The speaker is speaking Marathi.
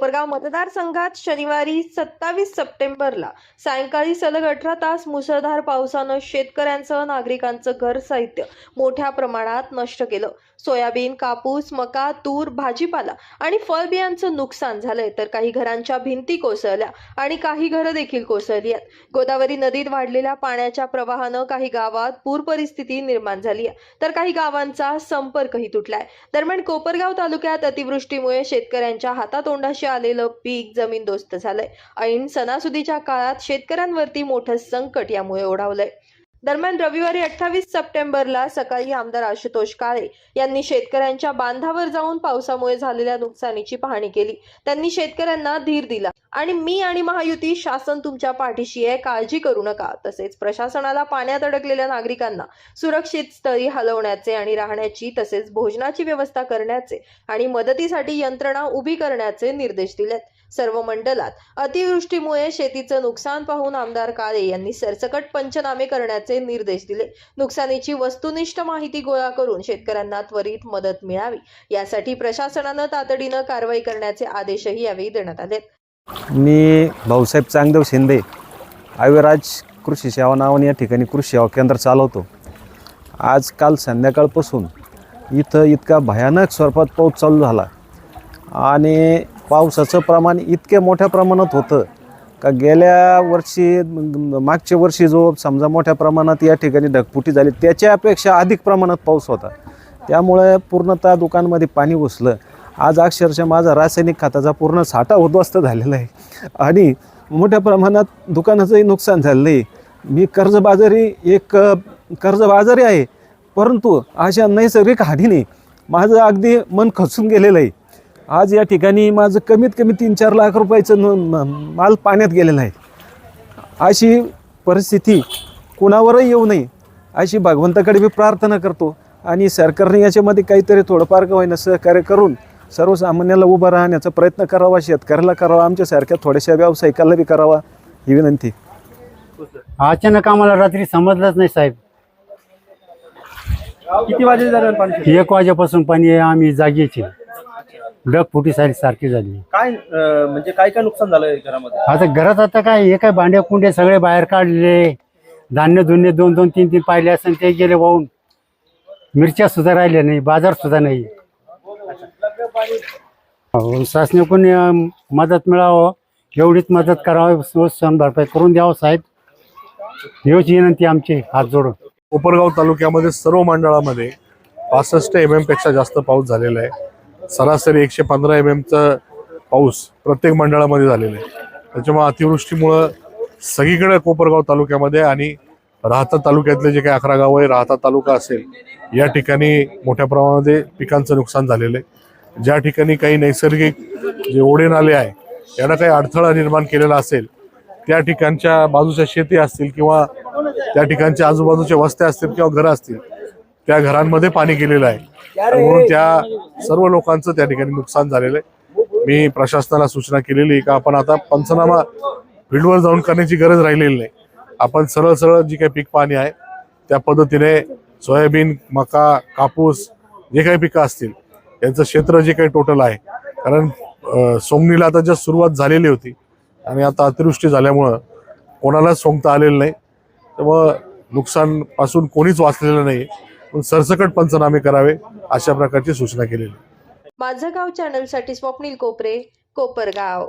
कोपरगाव मतदारसंघात शनिवारी सत्तावीस सप्टेंबरला सायंकाळी सलग अठरा तास मुसळधार पावसानं शेतकऱ्यांसह नागरिकांचं घर साहित्य मोठ्या प्रमाणात नष्ट केलं. सोयाबीन कापूस मका तूर भाजीपाला आणि फळबियांचं नुकसान झालंय. तर काही घरांच्या भिंती कोसळल्या आणि काही घरं देखील कोसळली आहेत. गोदावरी नदीत वाढलेल्या पाण्याच्या प्रवाहानं काही गावात पूर परिस्थिती निर्माण झाली आहे तर काही गावांचा संपर्कही तुटलाय. दरम्यान कोपरगाव तालुक्यात अतिवृष्टीमुळे शेतकऱ्यांच्या हातातोंडाशी आलेलं पीक जमीनदोस्त झालंय. ऐन सणासुदीच्या काळात शेतकऱ्यांवरती मोठं संकट यामुळे ओढावलंय. दरम्यान रविवारी अठ्ठावीस सप्टेंबरला सकाळी आमदार आशुतोष काळे यांनी शेतकऱ्यांच्या बांधावर जाऊन पावसामुळे झालेल्या नुकसानीची पाहणी केली. त्यांनी शेतकऱ्यांना धीर दिला. आणि मी आणि महायुती शासन तुमच्या पाठीशी आहे काळजी करू नका तसेच प्रशासनाला पाण्यात अडकलेल्या नागरिकांना सुरक्षित स्थळी हलवण्याचे आणि राहण्याची तसेच भोजनाची व्यवस्था करण्याचे आणि मदतीसाठी यंत्रणा उभी करण्याचे निर्देश दिलेत. सर्व मंडलात. अतिवृष्टीमुळे शेतीचं नुकसान पाहून आमदार काळे यांनी सरसकट पंचनामे करण्याचे निर्देश दिले. नुकसानीची वस्तुनिष्ठ माहिती गोळा करून शेतकऱ्यांना त्वरित मदत मिळावी. यासाठी प्रशासनानं तातडीनं कारवाई करण्याचे आदेशही यावेळी देण्यात आले. मी भाऊसाहेब चांगदेव शिंदे आयुराज कृषी सेवा नावाने या ठिकाणी कृषी सेवा केंद्र चालवतो. आज काल संध्याकाळपासून इथं इतका भयानक स्वरूपात पाऊस चालू झाला. आणि पावसाचं प्रमाण इतक्या मोठ्या प्रमाणात होतं. का गेल्या वर्षी मागच्या वर्षी जो समजा मोठ्या प्रमाणात या ठिकाणी ढगफुटी झाली त्याच्यापेक्षा अधिक प्रमाणात पाऊस होता. त्यामुळे पूर्णतः दुकानमध्ये पाणी घुसलं आज अक्षरशः माझा रासायनिक खताचा पूर्ण साठा उद्ध्वस्त झालेला आहे. आणि मोठ्या प्रमाणात दुकानाचंही नुकसान झालेलं आहे. मी कर्जबाजारी एक कर्जबाजारी आहे. परंतु अशा नैसर्गिक हानीने माझं अगदी मन खचून गेलेलं आहे. आज या ठिकाणी माझं कमीत कमी तीन चार लाख रुपयाचं माल पाण्यात गेलेला आहे. अशी परिस्थिती कुणावरही येऊ नये अशी भगवंताकडे मी प्रार्थना करतो आणि सरकारने याच्यामध्ये काहीतरी थोडंफार का होईना सहकार्य करून सर्वसामान्याला उभं राहण्याचा प्रयत्न करावा शेतकऱ्याला करावा आमच्यासारख्या थोड्याशा व्यावसायिकाला बी करावा ही विनंती. अचानक आम्हाला रात्री समजलंच नाही साहेब. किती वाजे एक वाजेपासून पाणी आहे, आम्ही जागेची. ढगफुटी सारी सारखी झाली. काय अं, म्हणजे काय काय नुकसान झालंय घरामध्ये? आता घरात आता काय हे काय भांड्या कुंडे सगळे बाहेर काढले. धान्य धुन्य दोन दोन तीन तीन पाहिले असेल ते गेले वाहून. मिरच्या सुद्धा राहिल्या नाही बाजार सुद्धा नाही. अहो, शासनाकडून अं, मदत मिळावं एवढीच मदत करावी सण भरपाई करून द्यावं साहेब. एवढीच विनंती आमची हात जोडून. कोपरगाव तालुक्यामध्ये सर्व मंडळामध्ये पासष्ट एमपेक्षा जास्त पाऊस झालेला आहे. सरासरी एकशे पंधरा एम एमचा पाऊस प्रत्येक मंडळामध्ये झालेला आहे. त्याच्यामुळे अतिवृष्टीमुळं सगळीकडे कोपरगाव तालुक्यामध्ये आणि राहता तालुक्यातले जे काही अकरा गावं आहे राहता तालुका असेल या ठिकाणी मोठ्या प्रमाणामध्ये पिकांचं नुकसान झालेलं आहे. ज्या ठिकाणी काही नैसर्गिक जे ओढे नाले आहे यांना काही अडथळा निर्माण केलेला असेल त्या ठिकाणच्या बाजूच्या शेती असतील किंवा त्या ठिकाणच्या आजूबाजूच्या वस्त्या असतील किंवा घरं असतील त्या घरांमध्ये पाणी गेलेलं आहे. म्हणून त्या सर्व लोकांचं त्या ठिकाणी नुकसान झालेलं आहे. मी प्रशासनाला सूचना केलेली आहे का आपण आता पंचनामा फील्डवर जाऊन करण्याची गरज राहिलेली नाही. आपण सरळ सरळ जी काही पीक पाणी आहे त्या पद्धतीने सोयाबीन मका कापूस जे काही पिकं असतील यांचं क्षेत्र जे काही टोटल आहे कारण सोंगणीला आता जस्ट सुरुवात झालेली होती आणि आता अतिवृष्टी झाल्यामुळं कोणालाच सोंगता आलेलं नाही. त्यामुळं नुकसानपासून कोणीच वाचलेलं नाही सरसकट पंचनामे करावे अशा प्रकारची सूचना केलेली माझं गाव चॅनलसाठी स्वप्नील कोपरे कोपरगाव.